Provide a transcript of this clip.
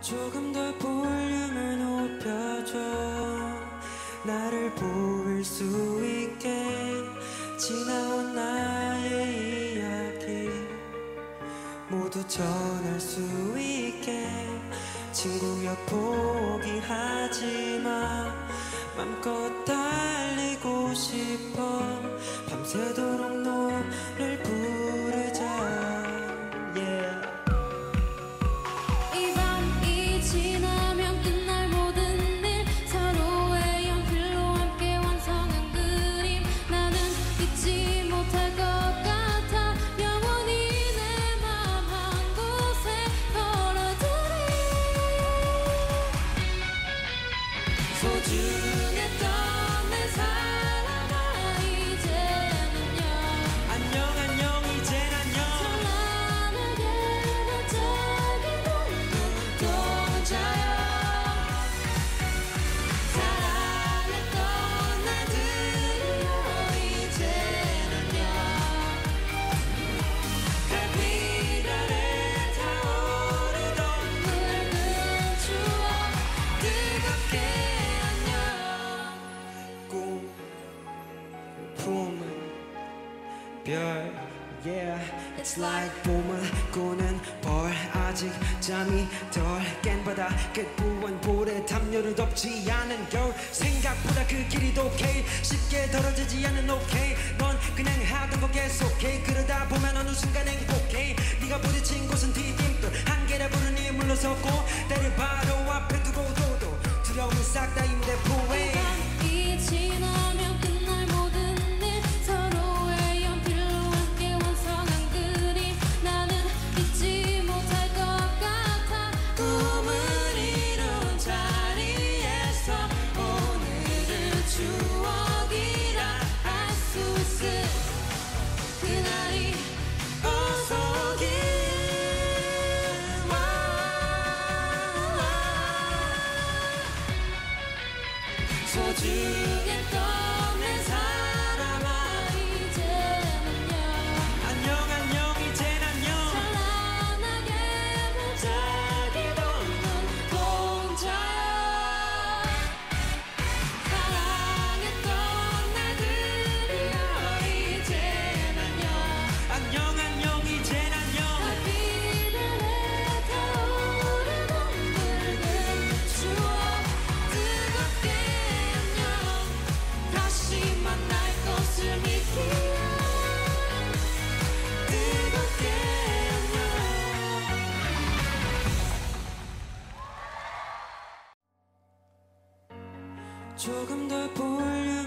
조금 더 볼륨을 높여줘. 나를 보일 수 있게 지나온 나의 이야기. 모두 전할 수 있게 친구야 포기하지 마. 맘껏 달리고 싶어 밤새도록 そう10年 별 Yeah, it's like 봄을 꾸는 벌. 아직 잠이 덜. 깬 바다 끝부원 볼에 담요를 덮지 않은 겨울. 생각보다 그 길이 오케이 쉽게 덜어지지 않는 오케이 넌 그냥 하던 거 계속해 그러다 보면 어느 순간 행복해 네가 부딪힌 곳은 디딤돌 한계를 부르니 물러섰고 所知。 조금 더 볼륨